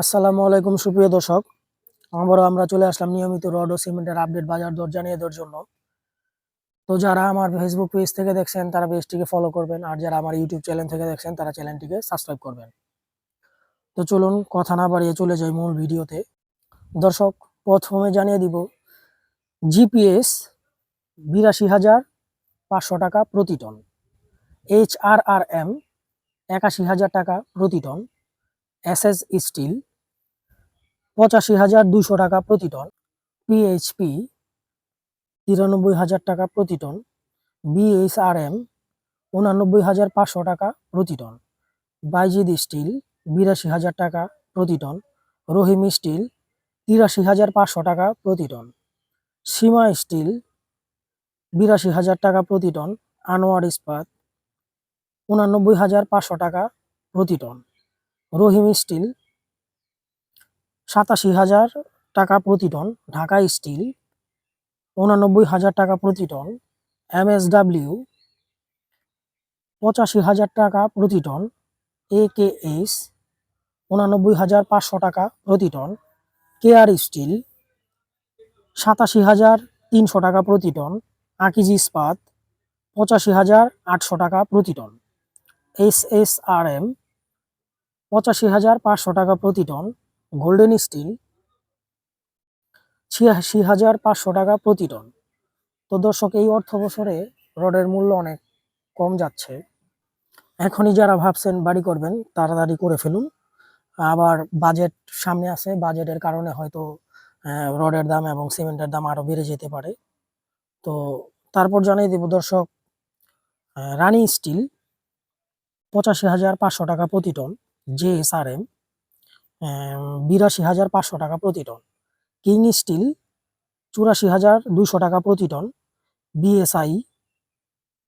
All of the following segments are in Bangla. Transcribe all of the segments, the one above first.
আসসালামু আলাইকুম, সুপ্রিয় দর্শক। আবারও আমরা চলে আসলাম নিয়মিত রড ও সিমেন্টের আপডেট বাজার দর জানিয়ে দেওয়ার জন্য। তো যারা আমার ফেসবুক পেজ থেকে দেখছেন, তারা পেজটিকে ফলো করবেন। আর যারা আমার ইউটিউব চ্যানেল থেকে দেখছেন, তারা চ্যানেলটিকে সাবস্ক্রাইব করবেন। তো চলুন কথা না বাড়িয়ে চলে যাই মূল ভিডিওতে। দর্শক, প্রথমে জানিয়ে দিব জিপিএস বিরাশি হাজার পাঁচশো টাকা প্রতি ton. H R R M একাশি হাজার টাকা প্রতি টন। এস এস স্টিল পঁচাশি হাজার দুশো টাকা প্রতি টন পিএইচপি তিরানব্বই হাজার টাকা প্রতি টন বিএইচআরএম উনানব্বই হাজার পাঁচশো টাকা প্রতি টন বাইজিদ স্টিল বিরাশি হাজার টাকা প্রতি টন রহিম স্টিল তিরাশি হাজার পাঁচশো টাকা প্রতি টন সীমা স্টিল বিরাশি হাজার টাকা প্রতি টন আনোয়ার ইস্পাত উনানব্বই হাজার পাঁচশো টাকা প্রতি টন রহিম স্টিল সাতাশি হাজার টাকা প্রতি টন, ঢাকা স্টিল, উনানব্বই হাজার টাকা প্রতি টন, এমএসডাব্লিউ, পঁচাশি হাজার টাকা প্রতি টন এ কে এস উনানব্বই হাজার পাঁচশো টাকা প্রতি টন, কেআর স্টিল, সাতাশি হাজার তিনশো টাকা প্রতি টন, আকিজি ইস্পাত, পঁচাশি হাজার আটশো টাকা প্রতি ton S S R M পঁচাশি হাজার পাঁচশো টাকা প্রতি টন গোল্ডেন স্টিল ছিয়াশি হাজার পাঁচশো টাকা প্রতি টন। তো দর্শক, এই অর্থ বছরে রডের মূল্য অনেক কম যাচ্ছে। এখনই যারা ভাবছেন বাড়ি করবেন, তাড়াতাড়ি করে ফেলুন। আবার বাজেট সামনে আছে, বাজেটের কারণে হয়তো রডের দাম এবং সিমেন্টের দাম আরও বেড়ে যেতে পারে। তো তারপর জানিয়ে দেব দর্শক রানি স্টিল, পঁচাশি হাজার পাঁচশো টাকা প্রতি ton, J S R M. বিরাশি হাজার পাঁচশো টাকা প্রতি টন। কিং স্টিল, চুরাশি হাজার দুশো টাকা প্রতি টন। বিএসআই,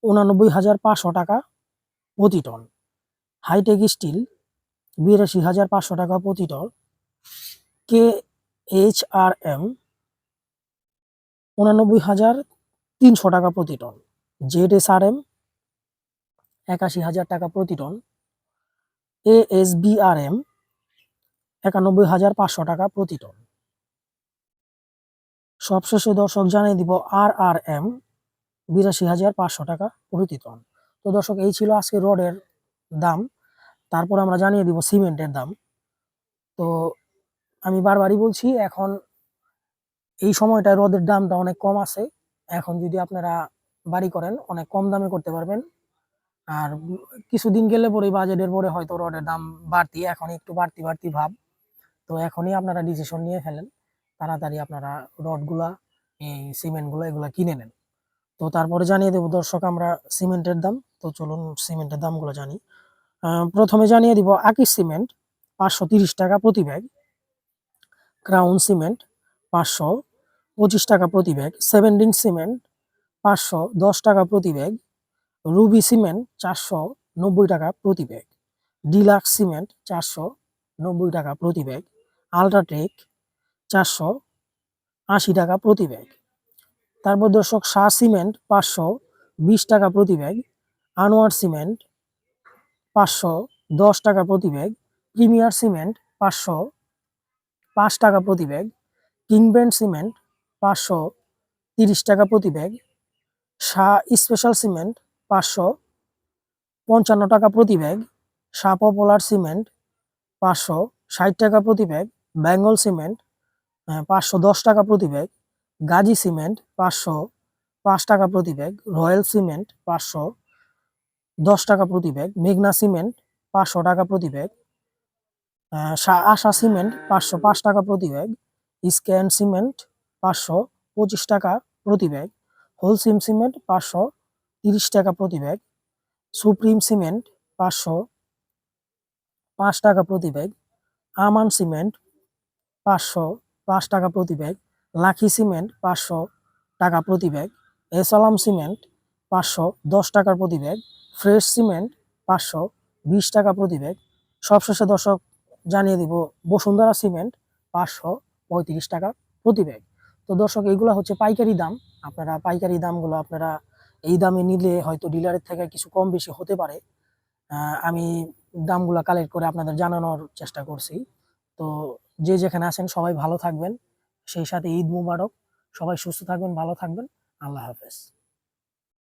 উনানব্বই হাজার পাঁচশো টাকা প্রতি টন। হাইটেক স্টিল, বিরাশি হাজার পাঁচশো টাকা প্রতি ton. K H R M উনানব্বই হাজার তিনশো টাকা প্রতি ton. Z S R M একাশি হাজার টাকা প্রতি ton. A S B R M একানব্বই হাজার পাঁচশো টাকা প্রতি টন। সবশেষে দর্শক জানিয়ে দিব আর আর এম বিরাশি হাজার পাঁচশো টাকা প্রতি টন। তো দর্শক, এই ছিল আজকে রডের দাম। তারপর আমরা জানিয়ে দিব সিমেন্টের দাম। তো আমি বারবারই বলছি, এখন এই সময়টায় রডের দামটা অনেক কম আছে। এখন যদি আপনারা বাড়ি করেন, অনেক কম দামে করতে পারবেন। আর কিছুদিন গেলে পরে বাজেটের পরে হয়তো রডের দাম বাড়তি, এখন একটু বাড়তি বাড়তি ভাব। তো এখনই আপনারা ডিসিশন নিয়ে ফেলেন। তাড়াতাড়ি আপনারা রডগুলা এই সিমেন্টগুলো এগুলো কিনে নেন। তো তারপরে জানিয়ে দেবো, দর্শক, আমরা সিমেন্টের দাম। তো চলুন সিমেন্টের দামগুলো জানি। প্রথমে জানিয়ে দিব আকিস সিমেন্ট পাঁচশো টাকা প্রতি ব্যাগ ক্রাউন সিমেন্ট পাঁচশো পঁচিশ টাকা প্রতি ব্যাগ সেভেন রিং সিমেন্ট পাঁচশো দশ টাকা প্রতি ব্যাগ রুবি সিমেন্ট চারশো নব্বই টাকা প্রতি ব্যাগ ডিলাক্স সিমেন্ট চারশো নব্বই টাকা প্রতি ব্যাগ আলট্রাটেক চারশো আশি টাকা প্রতি ব্যাগ। তারপর দর্শক শাহ সিমেন্ট পাঁচশো বিশ টাকা প্রতি ব্যাগ, আনোয়ার সিমেন্ট পাঁচশো দশ টাকা প্রতি ব্যাগ, প্রিমিয়ার সিমেন্ট পাঁচশো পাঁচ টাকা প্রতি ব্যাগ কিংব্র্যান্ড সিমেন্ট পাঁচশো তিরিশ টাকা প্রতি ব্যাগ শাহ স্পেশাল সিমেন্ট পাঁচশো পঞ্চান্ন টাকা প্রতি ব্যাগ শাহ পপুলার সিমেন্ট পাঁচশো ষাট টাকা প্রতি ব্যাগ বেঙ্গল সিমেন্ট পাঁচশো দশ টাকা প্রতি ব্যাগ, গাজী সিমেন্ট পাঁচশো পাঁচ টাকা প্রতি ব্যাগ, রয়্যাল সিমেন্ট পাঁচশো দশ টাকা প্রতি ব্যাগ, মেঘনা সিমেন্ট পাঁচশো টাকা প্রতি ব্যাগ আশা সিমেন্ট পাঁচশো পাঁচ টাকা প্রতি ব্যাগ স্ক্যান সিমেন্ট পাঁচশো পঁচিশ টাকা প্রতি ব্যাগ, হোলসিম সিমেন্ট পাঁচশো তিরিশ টাকা প্রতি ব্যাগ, সুপ্রিম সিমেন্ট পাঁচশো পাঁচ টাকা প্রতি ব্যাগ, আমান সিমেন্ট পাঁচশো পাঁচ টাকা প্রতি ব্যাগ। লাখি সিমেন্ট পাঁচশো টাকা প্রতি ব্যাগ। এসালাম সিমেন্ট পাঁচশো দশ টাকার প্রতি ব্যাগ। ফ্রেশ সিমেন্ট পাঁচশো বিশ টাকা প্রতি ব্যাগ। সবশেষে দর্শক, জানিয়ে দিব, বসুন্ধরা সিমেন্ট পাঁচশো পঁয়ত্রিশ টাকা প্রতি ব্যাগ। তো দর্শক, এগুলো হচ্ছে পাইকারি দাম। আপনারা পাইকারি দামগুলো আপনারা এই দামে নিলে হয়তো ডিলারের থেকে কিছু কম বেশি হতে পারে। আমি দামগুলো কালেক্ট করে আপনাদের জানানোর চেষ্টা করছি। তো যে যেখানে আছেন সবাই ভালো থাকবেন। সেই সাথে ঈদ মুবারক। সবাই সুস্থ থাকবেন, ভালো থাকবেন। আল্লাহ হাফেজ।